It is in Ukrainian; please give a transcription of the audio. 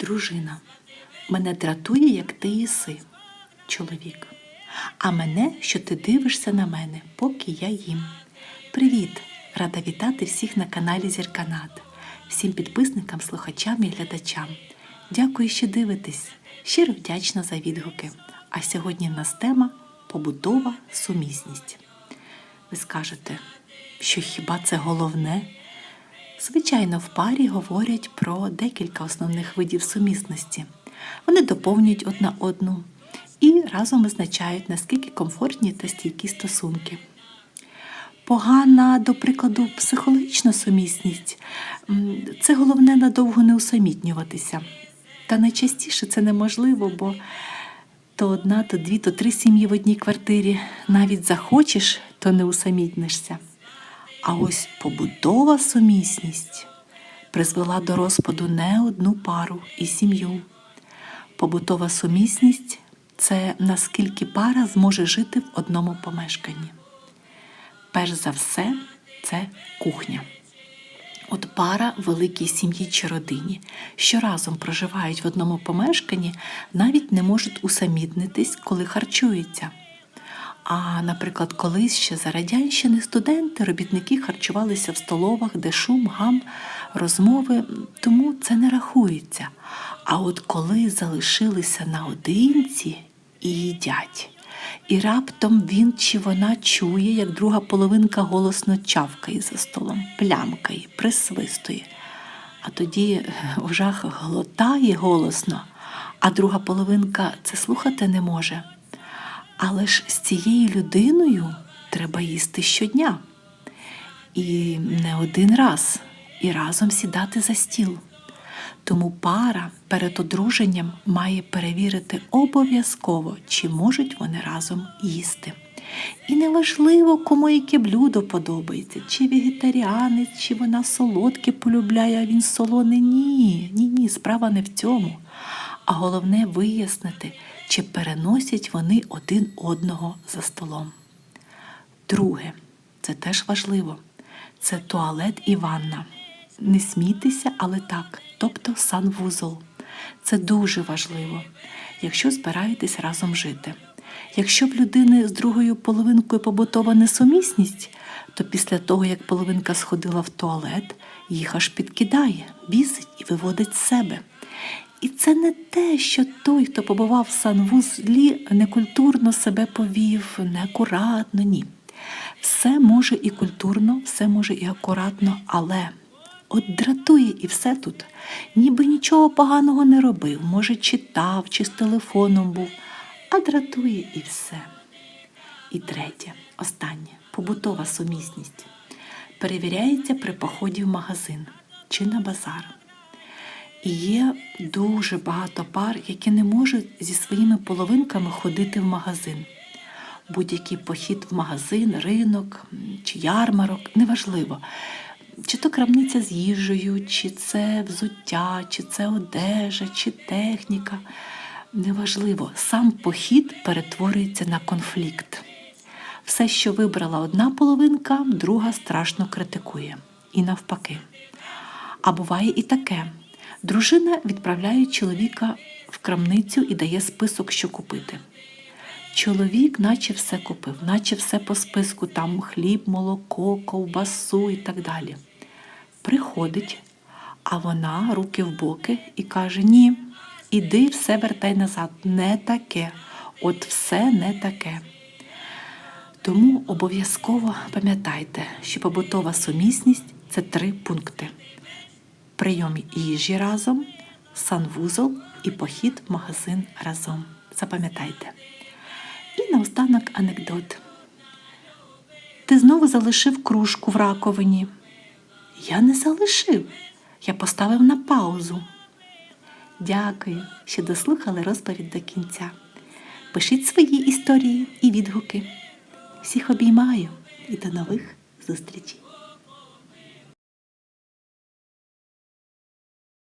Дружина, мене дратує, як ти їси, чоловік. А мене, що ти дивишся на мене, поки я їм. Привіт! Рада вітати всіх на каналі Зірканат, всім підписникам, слухачам і глядачам. Дякую, що дивитесь. Щиро вдячна за відгуки. А сьогодні в нас тема побутова сумісність. Ви скажете, що хіба це головне? Звичайно, в парі говорять про декілька основних видів сумісності. Вони доповнюють одна одну і разом визначають, наскільки комфортні та стійкі стосунки. Погана, до прикладу, психологічна сумісність це головне надовго не усамітнюватися. Та найчастіше це неможливо, бо то одна, то дві, то три сім'ї в одній квартирі. Навіть захочеш, то не усамітнишся. А ось побутова сумісність призвела до розпаду не одну пару і сім'ю. Побутова сумісність це наскільки пара зможе жити в одному помешканні. Перш за все, це кухня. От пара великій сім'ї чи родині, що разом проживають в одному помешканні, навіть не можуть усамітнитись, коли харчуються. А, наприклад, колись ще за радянщини студенти, робітники харчувалися в столовах, де шум, гам, розмови, тому це не рахується. А от коли залишилися наодинці і їдять, і раптом він чи вона чує, як друга половинка голосно чавкає за столом, плямкає, присвистує. А тоді е, в жах глотає голосно, а друга половинка це слухати не може. Але ж з цією людиною треба їсти щодня. І не один раз, і разом сідати за стіл. Тому пара перед одруженням має перевірити обов'язково, чи можуть вони разом їсти. І неважливо, кому яке блюдо подобається, чи вегетаріанець, чи вона солодке полюбляє, а він солоне. Ні, ні, ні, справа не в цьому. А головне вияснити, чи переносять вони один одного за столом. Друге, це теж важливо. Це туалет і ванна. Не смійтеся, але так, тобто санвузол. Це дуже важливо, якщо збираєтесь разом жити. Якщо в людини з другою половинкою побутова несумісність, то після того, як половинка сходила в туалет, їх аж підкидає, бісить і виводить з себе. І це не те, що той, хто побував в санвузлі, некультурно себе повів, неакуратно, ні. Все може і культурно, все може і акуратно, але от дратує і все тут, ніби нічого поганого не робив, може, читав чи з телефоном був, а дратує і все. І третє, останнє побутова сумісність перевіряється при поході в магазин чи на базар. І є дуже багато пар, які не можуть зі своїми половинками ходити в магазин. Будь-який похід в магазин, ринок чи ярмарок неважливо. Чи то крамниця з їжею, чи це взуття, чи це одежа, чи техніка. Неважливо, сам похід перетворюється на конфлікт. Все, що вибрала одна половинка, друга страшно критикує. І навпаки. А буває і таке. Дружина відправляє чоловіка в крамницю і дає список, що купити. Чоловік, наче все купив, наче все по списку, там хліб, молоко, ковбасу і так далі. Приходить, а вона руки в боки і каже: Ні, іди все вертай назад. Не таке. От все не таке. Тому обов'язково пам'ятайте, що побутова сумісність це три пункти: прийом їжі разом, санвузол і похід в магазин разом. Запам'ятайте. І наостанок анекдот. Ти знову залишив кружку в раковині. Я не залишив. Я поставив на паузу. Дякую, що дослухали розповідь до кінця. Пишіть свої історії і відгуки. Всіх обіймаю і до нових зустрічей!